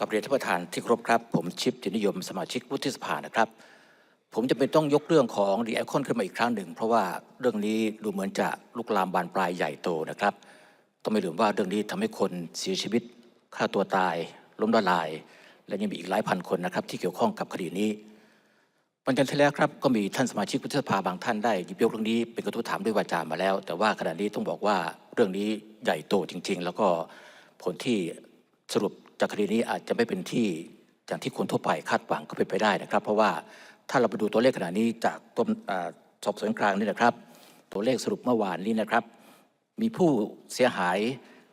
กับเรียนท่านประธานที่ครพครับ ผมชิปจินิยมสมาชิกวุฒิสภานะครับ ผมจะเป็นต้องยกเรื่องของดีไอคอนขึ้นมาอีกครั้งหนึ่ง เพราะว่าเรื่องนี้ดูเหมือนจะลุกลามบานปลายใหญ่โตนะครับ ต้องไม่ลืมว่าเรื่องนี้ทำให้คนเสียชีวิตฆ่าตัวตาย ล้มละลาย และยังมีอีกหลายพันคนนะครับที่เกี่ยวข้องกับคดีนี้วันจันทร์ที่แล้วครับก็มีท่านสมาชิกวุฒิสภาบางท่านได้หยิบยกเรื่องนี้เป็นกระทู้ถามด้วยวาจามาแล้ว แต่ว่าขณะนี้ต้องบอกว่าเรื่องนี้ใหญ่โตจริง ๆ แล้วก็ผลที่สรุป จากคดีนี้อาจจะไม่เป็นที่อย่างที่คนทั่วไปคาดหวังก็เป็นไปได้นะครับ เพราะว่าถ้าเราไปดูตัวเลขขณะนี้จากกรมสอบสวนกลางนี่นะครับ ตัวเลขสรุปเมื่อวานนี้นะครับ มีผู้เสียหาย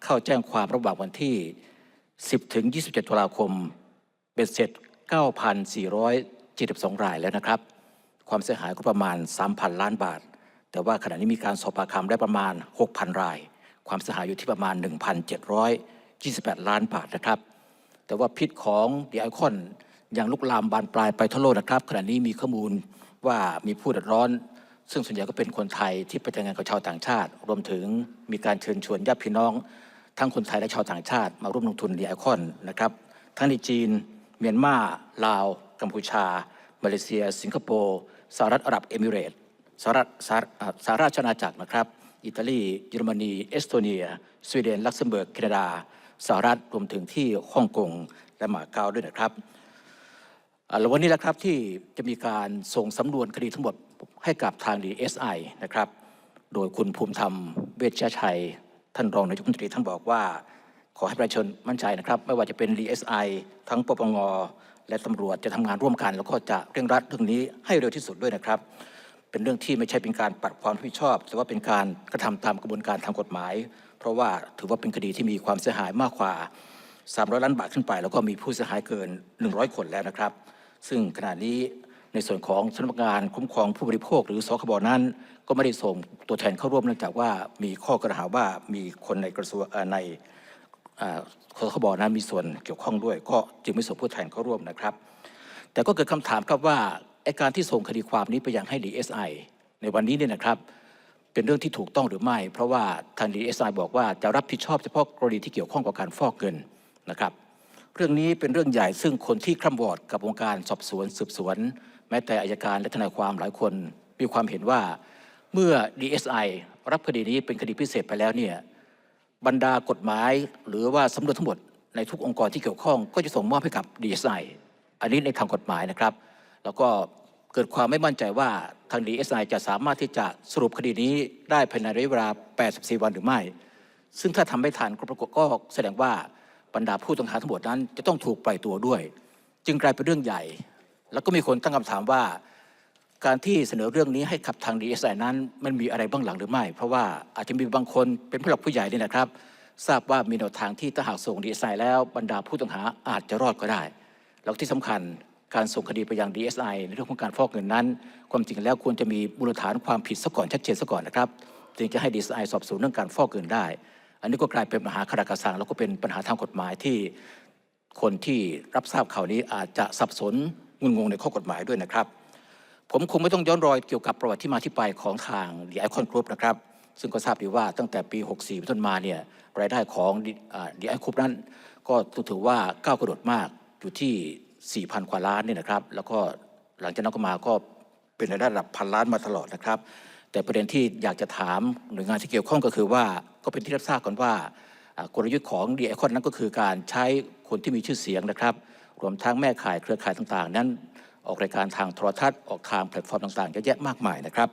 เข้าแจ้งความระหว่างวันที่ 10 ถึง 27 ตุลาคม เป็นเสร็จ 9,472 รายแล้วนะครับ ความเสียหายก็ประมาณ 3,000 ล้านบาท แต่ว่าขณะนี้มีการสอบปากคำได้ประมาณ 6,000 ราย ความเสียหายอยู่ที่ประมาณ 1,728 ล้านบาทนะครับ แต่ว่าพิษของดีไอคอนยังลุกลามบานปลายไปทั่วโลกนะครับ ขณะนี้มีข้อมูลว่ามีผู้เดือดร้อน ซึ่งส่วนใหญ่ก็เป็นคนไทยที่ไปแต่งงานกับชาวต่างชาติ รวมถึงมีการเชิญชวนญาติพี่น้อง ทั้งคนไทยและชาวต่างชาติ มาร่วมลงทุนดีไอคอนนะครับทั้งในจีน เมียนมาลาว กัมพูชา มาเลเซีย สิงคโปร์สหรัฐอาหรับเอมิเรตส์สหรัฐสหอ่าสหราชอาณาจักรนะครับ อิตาลี เยอรมนี เอสโตเนีย สวีเดน ลักเซมเบิร์ก แคนาดา สหรัฐรวมถึงที่ฮ่องกงและมาเก๊าด้วยนะครับแล้ววันนี้แหละครับที่จะมีการส่งสำนวนคดีทั้งหมดให้กับทาง DSI นะครับ โดยคุณภูมิธรรมเวชยชัย ท่านรองนายกรัฐมนตรีท่านบอกว่า ขอให้ประชาชนมั่นใจนะครับ ไม่ว่าจะเป็น DSI ทั้งปปงและตำรวจจะทำงานร่วมกัน แล้วก็จะเร่งรัดเรื่องนี้ให้เร็วที่สุดด้วยนะครับ เป็นเรื่องที่ไม่ใช่เป็นการปัดความรับผิดชอบ แต่ว่าเป็นการกระทำตามกระบวนการทางกฎหมาย เพราะว่าถือว่าเป็นคดีที่มีความเสียหายมากกว่า 300 ล้านบาทขึ้นไป แล้วก็มีผู้เสียหายเกิน 100 คนแล้วนะครับ ซึ่งขณะนี้ในส่วนของสำนักงานคุ้มครองผู้บริโภค หรือสคบนั้น ก็ไม่ได้ส่งตัวแทนเข้าร่วมเนื่องจากว่ามีข้อกล่าวหาว่ามีคนในกระทรวงในสคบนั้นมีส่วนเกี่ยวข้องด้วย ก็จึงไม่ส่งผู้แทนเข้าร่วมนะครับ แต่ก็เกิดคำถามครับว่าการที่ส่งคดีความนี้ไปยังให้ DSI ในวันนี้เนี่ยนะครับ เป็นเรื่องที่ถูกต้องหรือไม่ เพราะว่าทาง DSI บอกว่าจะรับผิดชอบเฉพาะกรณีที่เกี่ยวข้องกับการฟอกเงินนะครับ เรื่องนี้เป็นเรื่องใหญ่ซึ่งคนที่คร่ำวอดกับวงการสอบสวนสืบสวน แม้แต่อายการและทนายความหลายคนมีความเห็นว่าเมื่อ DSI รับคดีนี้เป็นคดีพิเศษไปแล้วเนี่ยบรรดากฎหมายหรือว่าสำนวนทั้งหมดในทุกองค์กรที่เกี่ยวข้อง ก็จะส่งมอบให้กับ DSI อันนี้ในทางกฎหมายนะครับ แล้วก็ เกิดความไม่มั่นใจว่าทาง DSI จะสามารถที่จะสรุปคดีนี้ได้ภายในระยะเวลา 84 วันหรือไม่ ซึ่งถ้าทำไม่ทันก็ปรากฏก็แสดงว่าบรรดาผู้ต้องหาทั้งหมดนั้น จะต้องถูกปล่อยตัวด้วย จึงกลายเป็นเรื่องใหญ่ แล้วก็มีคนตั้งคำถามว่า การที่เสนอเรื่องนี้ให้ขับทางดีเอสไอนั้น มันมีอะไรเบ้างหลังหรือไม่ เพราะว่าอาจจะมีบางคนเป็นผู้หลักผู้ใหญ่เนี่ยนะครับ ทราบว่ามีแนวทางที่ถ้าหากส่งดีเอสไอแล้วบรรดาผู้ต้องหาอาจจะรอดก็ได้แล้วที่สำคัญ การส่งคดีไปยัง DSI ในเรื่องของการฟอกเงินนั้น ความจริงแล้วควรจะมีมูลฐานความผิดซะก่อนชัดเจนซะก่อนนะครับจึงจะให้ DSI สอบสวนเรื่องการฟอกเงินได้ อันนี้ก็กลายเป็นปัญหาคาราคาซังแล้วก็เป็นปัญหาทางกฎหมายที่คนที่รับทราบข่าวนี้อาจจะสับสนงุนงงในข้อกฎหมายด้วยนะครับ ผมคงไม่ต้องย้อนรอยเกี่ยวกับประวัติที่มาที่ไปของทางดีไอคอนกรุ๊ปนะครับซึ่งก็ทราบดีว่าตั้งแต่ปี 64เป็นต้นมาเนี่ยรายได้ของดีไอครุ๊ปนั้น ก็ถือว่าก้าวกระโดดมากอยู่ที่ 4,000 กว่าล้านเนี่ยนะครับ แล้วก็หลังจากนั้นก็มาก็เป็นรายได้ระดับพันล้านมาตลอดนะครับ แต่ประเด็นที่อยากจะถามหน่วยงานที่เกี่ยวข้องก็คือว่าก็เป็นที่รับทราบกันว่ากลยุทธ์ของดีไอคอนนั้นก็คือการใช้คนที่มีชื่อเสียงนะครับ รวมทั้งแม่ข่ายเครือข่ายต่างๆ นั้นออกรายการทางโทรทัศน์ออกทางแพลตฟอร์มต่างๆเยอะแยะมากมายนะครับ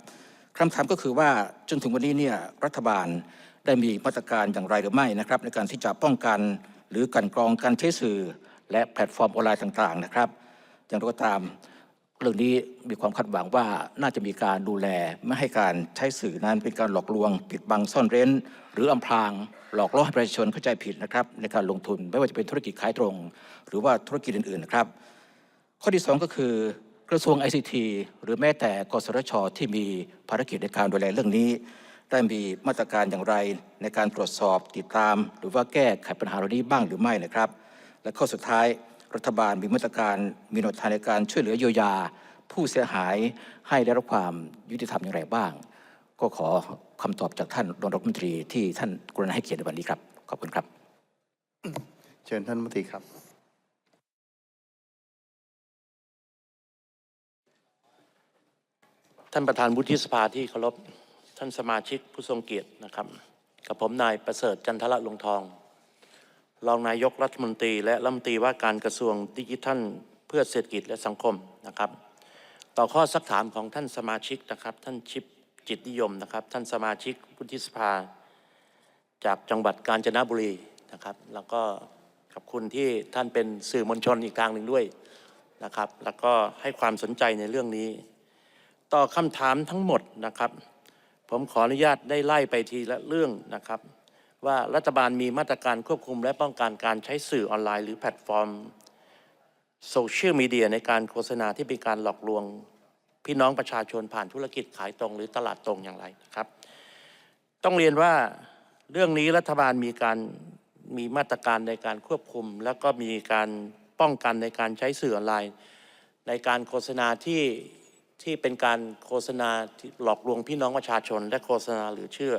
คำถามก็คือว่าจนถึงวันนี้เนี่ยรัฐบาลได้มีมาตรการอย่างไรหรือไม่นะครับ ในการที่จะป้องกันหรือกันกรองการใช้สื่อ และแพลตฟอร์มออนไลน์ต่างๆนะครับอย่างไรก็ตามเรื่องนี้มีความคาดหวังว่าน่าจะมีการดูแลไม่ให้การใช้สื่อนั้นเป็นการหลอกลวง ปิดบังซ่อนเร้น หรืออำพราง หลอกล่อให้ประชาชนเข้าใจผิดนะครับในการลงทุนไม่ว่าจะเป็นธุรกิจขายตรง หรือว่าธุรกิจอื่นๆนะครับ ข้อที่ 2 ก็คือกระทรวง ICT หรือแม้แต่กสทช ที่มีภารกิจในการดูแลเรื่องนี้ ได้มีมาตรการอย่างไรในการตรวจสอบติดตาม หรือว่าแก้ไขปัญหาเหล่านี้บ้างหรือไม่นะครับ และข้อสุดท้ายรัฐบาลมีมาตรการมีหนทางในการช่วยเหลือเยียวยา ผู้เสียหายให้ได้รับความยุติธรรมอย่างไรบ้าง ก็ขอคำตอบจากท่านรองรัฐมนตรีที่ท่านกรุณาให้เขียนในวันนี้ครับ ขอบคุณครับ เชิญท่านมติครับ ท่านประธานวุฒิสภาที่เคารพท่านสมาชิกผู้ทรงเกียรตินะครับ กับผมนายประเสริฐจันทละลงทอง รองนายกรัฐมนตรี และรัฐมนตรีว่าการกระทรวงดิจิทัล เพื่อเศรษฐกิจและสังคมนะครับ ต่อข้อสักถามของท่านสมาชิกนะครับ ท่านชิปจิตนิยมนะครับ ท่านสมาชิกวุฒิสภา จากจังหวัดกาญจนบุรีนะครับ แล้วก็ขอบคุณที่ท่านเป็นสื่อมวลชนอีกทางหนึ่งด้วยนะครับ แล้วก็ให้ความสนใจในเรื่องนี้ ต่อคำถามทั้งหมดนะครับ ผมขออนุญาตได้ไล่ไปทีละเรื่องนะครับ ว่ารัฐบาลมีมาตรการควบคุมและป้องกันการใช้สื่อออนไลน์หรือแพลตฟอร์มโซเชียลมีเดียในการโฆษณาที่เป็นการหลอกลวง พี่น้องประชาชนผ่านธุรกิจขายตรงหรือตลาดตรงอย่างไรนะครับ ต้องเรียนว่าเรื่องนี้รัฐบาลมีการมีมาตรการในการควบคุม แล้วก็มีการป้องกันในการใช้สื่อออนไลน์ ในการโฆษณาที่ที่เป็นการโฆษณาหลอกลวงพี่น้องประชาชน และโฆษณาหรือเชื่อ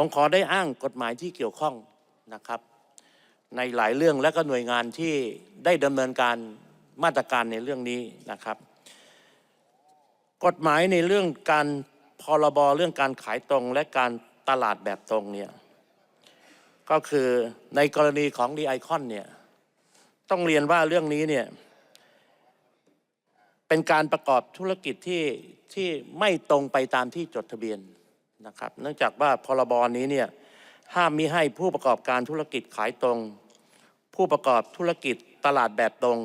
ผมขอได้อ้างกฎหมายที่เกี่ยวข้องนะครับ ในหลายเรื่องและก็หน่วยงานที่ได้ดำเนินการมาตรการในเรื่องนี้นะครับ กฎหมายในเรื่องการพรบเรื่องการขายตรงและการตลาดแบบตรงเนี่ยก็คือในกรณีของดีไอคอนเนี่ยต้องเรียนว่าเรื่องนี้เนี่ยเป็นการประกอบธุรกิจที่ที่ไม่ตรงไปตามที่จดทะเบียน นะครับ เนื่องจากว่าพรบนี้เนี่ยห้ามมิให้ผู้ประกอบการธุรกิจขายตรง ผู้ประกอบธุรกิจตลาดแบบตรง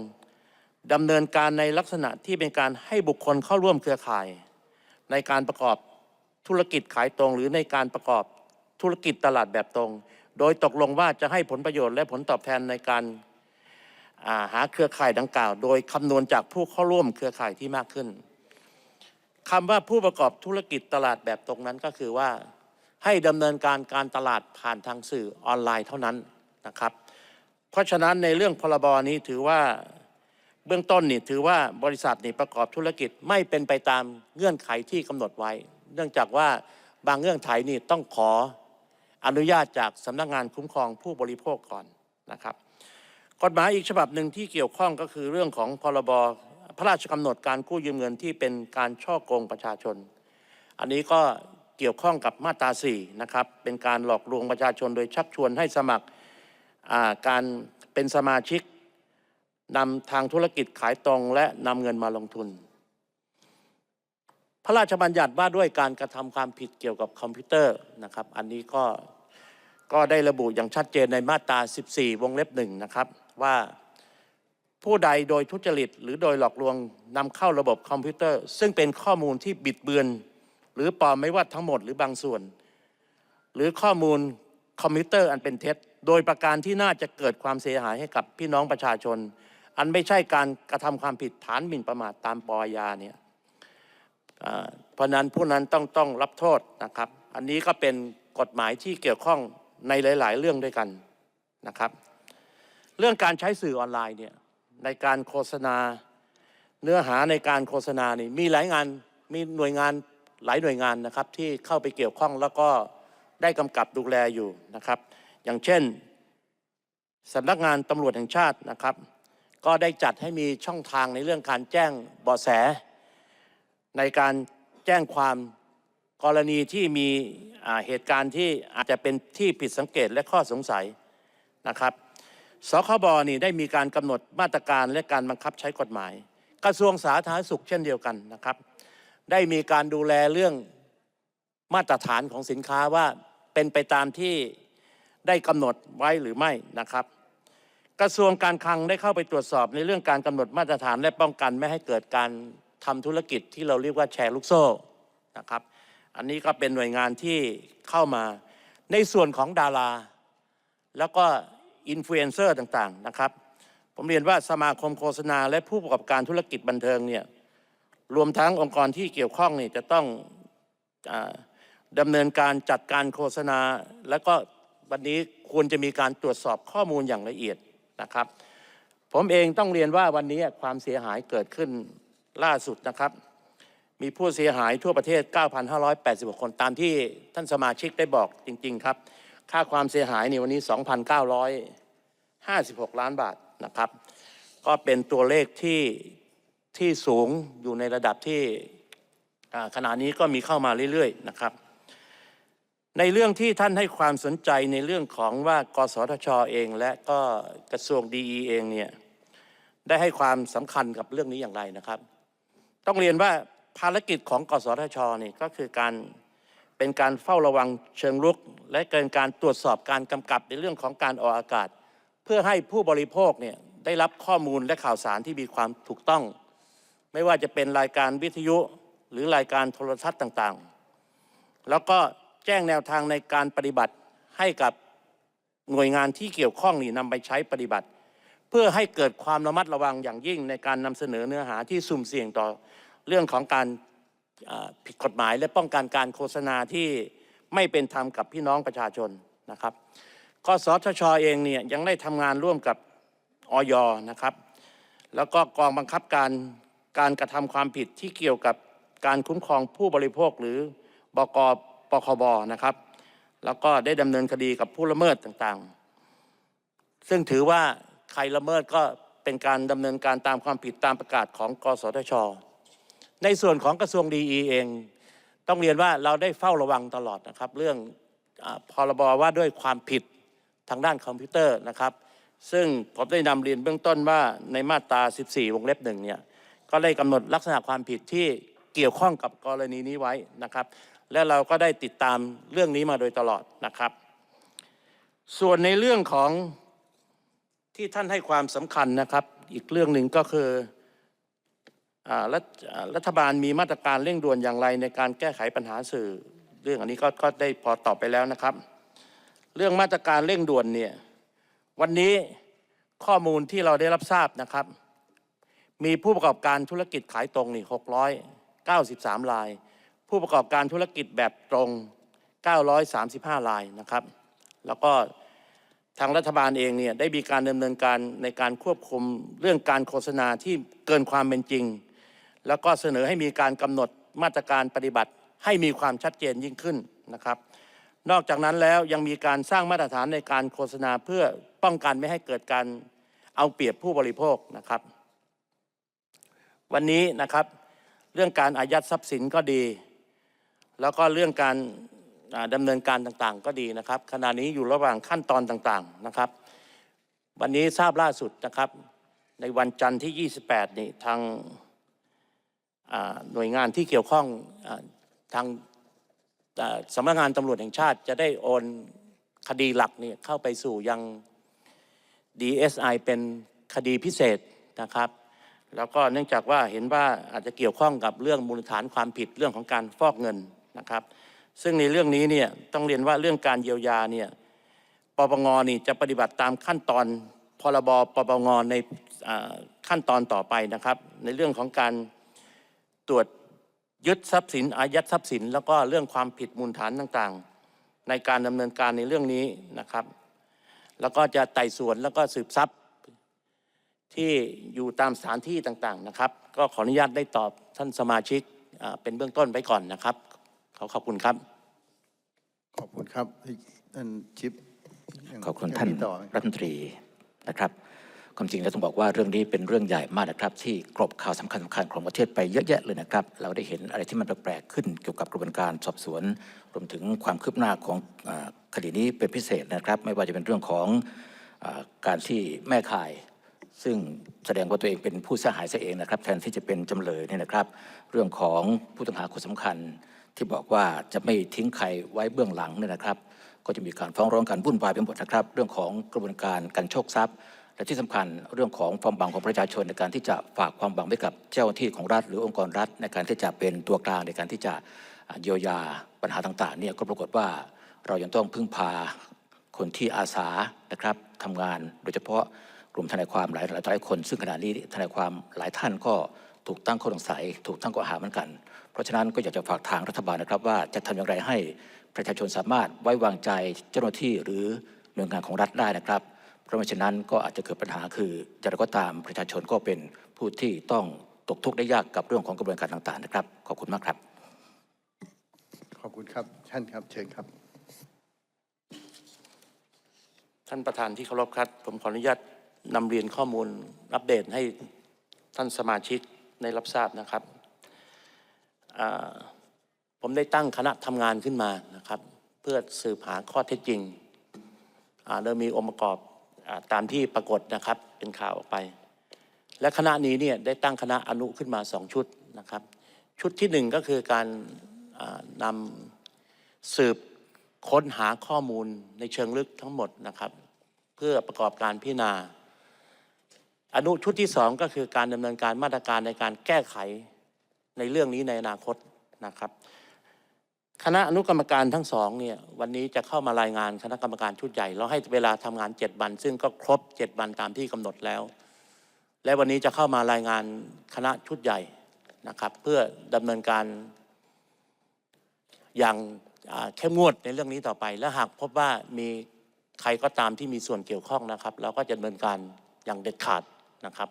ดำเนินการในลักษณะที่เป็นการให้บุคคลเข้าร่วมเครือข่าย ในการประกอบธุรกิจขายตรง หรือในการประกอบธุรกิจตลาดแบบตรง โดยตกลงว่าจะให้ผลประโยชน์และผลตอบแทนในการาหาเครือข่ายดังกล่าว โดยคำนวณจากผู้เข้าร่วมเครือข่ายที่มากขึ้น คำว่าผู้ประกอบธุรกิจตลาดแบบตรงนั้นก็คือว่า ให้ดำเนินการการตลาดผ่านทางสื่อออนไลน์เท่านั้นนะครับ เพราะฉะนั้นในเรื่องพรบนี้ถือว่าเบื้องต้นนี่ถือว่าบริษัทนี่ประกอบธุรกิจไม่เป็นไปตามเงื่อนไขที่กำหนดไว้ เนื่องจากว่าบางเงื่อนไขนี่ต้องขออนุญาตจากสำนักงานคุ้มครองผู้บริโภคก่อนนะครับ กฎหมายอีกฉบับหนึ่งที่เกี่ยวข้องก็คือเรื่องของพรบ พระราชกำหนดการกู้ยืมเงินที่เป็นการช่อโกงประชาชน อันนี้ก็เกี่ยวข้องกับมาตรา4นะครับเป็นการหลอกลวงประชาชนโดยชักชวนให้สมัครการเป็นสมาชิกนำทางธุรกิจขายตรงและนำเงินมาลงทุน พระราชบัญญัติว่าด้วยการกระทำความผิดเกี่ยวกับคอมพิวเตอร์นะครับ อันนี้ก็ก็ได้ระบุอย่างชัดเจนในมาตรา 14 วงเล็บหนึ่งนะครับว่า ผู้ใดโดยทุจริต หรือโดยหลอกลวงนำเข้าระบบคอมพิวเตอร์ ซึ่งเป็นข้อมูลที่บิดเบือน หรือปลอมไม่ว่าทั้งหมดหรือบางส่วน หรือข้อมูลคอมพิวเตอร์อันเป็นเท็จ โดยประการที่น่าจะเกิดความเสียหายให้กับพี่น้องประชาชน อันไม่ใช่การกระทำความผิดฐานหมิ่นประมาทตามปอยาเนี่ยเพราะนั้นผู้นั้นต้องต้องรับโทษนะครับ อันนี้ก็เป็นกฎหมายที่เกี่ยวข้องในหลาย ๆ เรื่องด้วยกันนะครับ เรื่องการใช้สื่อออนไลน์เนี่ย ในการโฆษณา เนื้อหาในการโฆษณานี่มีหลายงานมีหน่วยงานหลายหน่วยงานนะครับที่เข้าไปเกี่ยวข้องแล้วก็ได้กำกับดูแลอยู่นะครับ อย่างเช่นสำนักงานตำรวจแห่งชาตินะครับ ก็ได้จัดให้มีช่องทางในเรื่องการแจ้งเบาะแส ในการแจ้งความกรณีที่มีเหตุการณ์ที่อาจจะเป็นที่ผิดสังเกตและข้อสงสัยนะครับ สคบนี่ได้มีการกำหนดมาตรการและการบังคับใช้กฎหมาย กระทรวงสาธารณสุขเช่นเดียวกันนะครับ ได้มีการดูแลเรื่องมาตรฐานของสินค้าว่าเป็นไปตามที่ได้กำหนดไว้หรือไม่นะครับ กระทรวงการคลังได้เข้าไปตรวจสอบในเรื่องการกำหนดมาตรฐานและป้องกันไม่ให้เกิดการทำธุรกิจที่เราเรียกว่าแชร์ลูกโซ่นะครับ อันนี้ก็เป็นหน่วยงานที่เข้ามาในส่วนของดารา แล้วก็ อินฟลูเอนเซอร์ต่างๆนะครับ ผมเรียนว่าสมาคมโฆษณา และผู้ประกอบการธุรกิจบันเทิงเนี่ยรวมทั้งองค์กรที่เกี่ยวข้องนี่จะต้องอดำเนินการจัดการโฆษณา แล้วก็วันนี้ควรจะมีการตรวจสอบข้อมูลอย่างละเอียดนะครับ ผมเองต้องเรียนว่าวันนี้ความเสียหายเกิดขึ้นล่าสุดนะครับ มีผู้เสียหายทั่วประเทศ 9,586 คนตามที่ท่านสมาชิกได้บอกจริง ๆ ครับ ค่าความเสียหายในวันนี้ 2,956 ล้านบาทนะครับ ก็เป็นตัวเลขที่ที่สูงอยู่ในระดับที่ขณะนี้ก็มีเข้ามาเรื่อยๆนะครับ ในเรื่องที่ท่านให้ความสนใจในเรื่องของว่ากสทชเองและก็กระทรวงดีเองเนี่ยได้ให้ความสำคัญกับเรื่องนี้อย่างไรนะครับ ต้องเรียนว่าภารกิจของกสทชนี่ก็คือการ เป็นการเฝ้าระวังเชิงรุก และเกินการตรวจสอบการกำกับในเรื่องของการออกอากาศ เพื่อให้ผู้บริโภคเนี่ยได้รับข้อมูลและข่าวสารที่มีความถูกต้อง ไม่ว่าจะเป็นรายการวิทยุหรือรายการโทรทัศน์ต่างๆ แล้วก็แจ้งแนวทางในการปฏิบัติให้กับหน่วยงานที่เกี่ยวข้องนี่นำไปใช้ปฏิบัติ เพื่อให้เกิดความระมัดระวังอย่างยิ่งในการนำเสนอเนื้อหาที่สุ่มเสี่ยงต่อเรื่องของการ ผิดกฎหมายและป้องกันการโฆษณาที่ไม่เป็นธรรมกับพี่น้องประชาชนนะครับกสทชเองเนี่ยยังได้ทำงานร่วมกับออยนะครับ แล้วก็กองบังคับการการกระทำความผิดที่เกี่ยวกับการคุ้มครองผู้บริโภคหรือบกปคบนะครับ แล้วก็ได้ดำเนินคดีกับผู้ละเมิดต่างๆ ซึ่งถือว่าใครละเมิดก็เป็นการดำเนินการตามความผิดตามประกาศของ กสทช ในส่วนของกระทรวงดีเอง ต้องเรียนว่าเราได้เฝ้าระวังตลอดนะครับ เรื่องอาพรบว่าด้วยความผิดทางด้านคอมพิวเตอร์นะครับ ซึ่งผมได้นำเรียนเบื้องต้นว่าในมาตรา 14 วงเล็บหนึ่งเนี่ยก็ได้กำหนดลักษณะความผิดที่เกี่ยวข้องกับกรณีนี้ไว้นะครับ และเราก็ได้ติดตามเรื่องนี้มาโดยตลอดนะครับ ส่วนในเรื่องของที่ท่านให้ความสำคัญนะครับ อีกเรื่องหนึ่งก็คือ รัฐอ่ารัฐบาลมีมาตรการเร่งด่วนอย่างไรในการแก้ไขปัญหาสื่อ เรื่องอันนี้ก็ก็ได้พอตอบไปแล้วนะครับ เรื่องมาตรการเร่งด่วนเนี่ยวันนี้ข้อมูลที่เราได้รับทราบนะครับ มีผู้ประกอบการธุรกิจขายตรงนี่693ราย ผู้ประกอบการธุรกิจแบบตรง 935รายนะครับ แล้วก็ทางรัฐบาลเองเนี่ยได้มีการดำเนินการในการควบคุมเรื่องการโฆษณาที่เกินความเป็นจริง แล้วก็เสนอให้มีการกำหนดมาตรการปฏิบัติให้มีความชัดเจนยิ่งขึ้นนะครับ นอกจากนั้นแล้วยังมีการสร้างมาตรฐานในการโฆษณาเพื่อป้องกันไม่ให้เกิดการเอาเปรียบผู้บริโภคนะครับ วันนี้นะครับเรื่องการอายัดทรัพย์สินก็ดี แล้วก็เรื่องการอ่าดำเนินการต่างๆ ก็ดีนะครับ ขณะนี้อยู่ระหว่างขั้นตอนต่างๆนะครับ วันนี้ทราบล่าสุดนะครับ ในวันจันทร์ที่ 28 นี่ทาง หน่วยงานที่เกี่ยวข้องอทางสำนักงานตำรวจแห่งชาติ จะได้โอนคดีหลักเนี่ยเข้าไปสู่ยัง DSI เป็นคดีพิเศษนะครับ แล้วก็เนื่องจากว่าเห็นว่าอาจจะเกี่ยวข้องกับเรื่องมูลฐานความผิดเรื่องของการฟอกเงินนะครับ ซึ่งในเรื่องนี้เนี่ยต้องเรียนว่าเรื่องการเยียวยาเนี่ยปปงนี่จะปฏิบัติตามขั้นตอนพรบปปงในขั้นตอนต่อไปนะครับ ในเรื่องของการ ตรวจยึดทรัพย์สินอายัดทรัพย์สิน แล้วก็เรื่องความผิดมูลฐานต่างๆ ในการดำเนินการในเรื่องนี้นะครับ แล้วก็จะไต่สวนแล้วก็สืบทรัพย์ที่อยู่ตามสถานที่ต่างๆนะครับ ก็ขออนุญาตได้ตอบท่านสมาชิกอ่าเป็นเบื้องต้นไว้ก่อนนะครับขอขอบคุณครับ ขอบคุณครับท่านชิปยังขอบคุณยังท่านมีต่อไหมรัฐมนตรีนะครับ ความจริงแล้วต้องบอกว่าเรื่องนี้เป็นเรื่องใหญ่มากนะครับ ที่กรบข่าวสำคัญสำคัญของประเทศไปเยอะแยะเลยนะครับ เราได้เห็นอะไรที่มันแปลกๆขึ้นเกี่ยวกับกระบวนการสอบสวน รวมถึงความคืบหน้าของอคดีนี้เป็นพิเศษนะครับ ไม่ว่าจะเป็นเรื่องของอการที่แม่ข่าย ซึ่งแสดงว่าตัวเองเป็นผู้เสียหายซะเองนะครับ แทนที่จะเป็นจำเลยเนี่ยนะครับ เรื่องของผู้ต้องหาคนสำคัญ ที่บอกว่าจะไม่ทิ้งใครไว้เบื้องหลังเนี่ยนะครับ ก็จะมีการฟ้องร้องกันวุ่นวายไปหมดนะครับ เรื่องของกระบวนการการโชคทรัพย์ และที่สำคัญเรื่องของความหวังของประชาชนในการที่จะฝากความหวังไว้กับเจ้าหน้าที่ของรัฐ หรือองค์กรรัฐ ในการที่จะเป็นตัวกลางในการที่จะเยียวยาปัญหาต่างๆเนี่ยก็ปรากฏว่าเรายังต้องพึ่งพาคนที่อาสานะครับทำงานโดยเฉพาะกลุ่มทนายความหลายหลายหลายคน ซึ่งขณะนี้ทนายความหลายท่านก็ถูกตั้งข้อสงสัย ถูกตั้งข้อหาเหมือนกัน เพราะฉะนั้นก็อยากจะฝากทางรัฐบาลนะครับ ว่าจะทำอย่างไรให้ประชาชนสามารถไว้วางใจเจ้าหน้าที่หรือหน่วยงานของรัฐได้นะครับ เพราะไม่เช่นนั้นก็อาจจะเกิดปัญหาคือจะไรก็ตามประชาชนก็เป็นผู้ที่ต้องตกทุกข์ได้ยากกับเรื่องของกระบวนการต่างๆนะครับ ขอบคุณมากครับ ขอบคุณครับท่านครับเชิญครับ ท่านประธานที่เคารพครับ ผมขออนุญาตนำเรียนข้อมูลอัปเดตให้ท่านสมาชิกได้รับทราบนะครับ ผมได้ตั้งคณะทำงานขึ้นมานะครับ เพื่อสืบหาข้อเท็จจริงอ่าโดยมีองค์ประกอบ ตามที่ปรากฏนะครับเป็นข่าวออกไป และคณะนี้เนี่ยได้ตั้งคณะอนุขึ้นมาสองชุดนะครับ ชุดที่หนึ่งก็คือการนำสืบค้นหาข้อมูลในเชิงลึกทั้งหมดนะครับ เพื่อประกอบการพิจารณา อนุชุดที่สองก็คือการดำเนินการมาตรการในการแก้ไขในเรื่องนี้ในอนาคตนะครับ คณะอนุกรรมการทั้งสองเนี่ยวันนี้จะเข้ามารายงานคณะกรรมการชุดใหญ่ เราให้เวลาทำงานเจ็ดวัน ซึ่งก็ครบเจ็ดวันตามที่กำหนดแล้ว และวันนี้จะเข้ามารายงานคณะชุดใหญ่นะครับ เพื่อดำเนินการอย่างอ่าเข้มงวดในเรื่องนี้ต่อไป และหากพบว่ามีใครก็ตามที่มีส่วนเกี่ยวข้องนะครับ เราก็จะดำเนินการอย่างเด็ดขาดนะครับ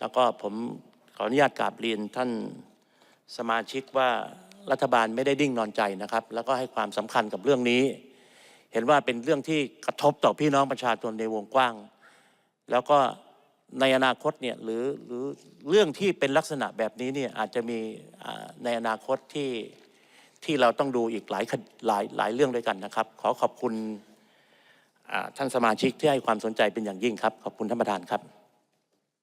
แล้วก็ผมขออนุญาตกราบเรียนท่านสมาชิกว่า รัฐบาลไม่ได้ดิ้งนอนใจนะครับ แล้วก็ให้ความสำคัญกับเรื่องนี้ เห็นว่าเป็นเรื่องที่กระทบต่อพี่น้องประชาชนในวงกว้าง แล้วก็ในอนาคตเนี่ยหรือหรือเรื่องที่เป็นลักษณะแบบนี้เนี่ยอาจจะมีในอนาคตที่ที่เราต้องดูอีกหลายคดหลายหลายเรื่องด้วยกันนะครับ ขอขอบคุณท่านสมาชิกที่ให้ความสนใจเป็นอย่างยิ่งครับ ขอบคุณท่านประธานครับ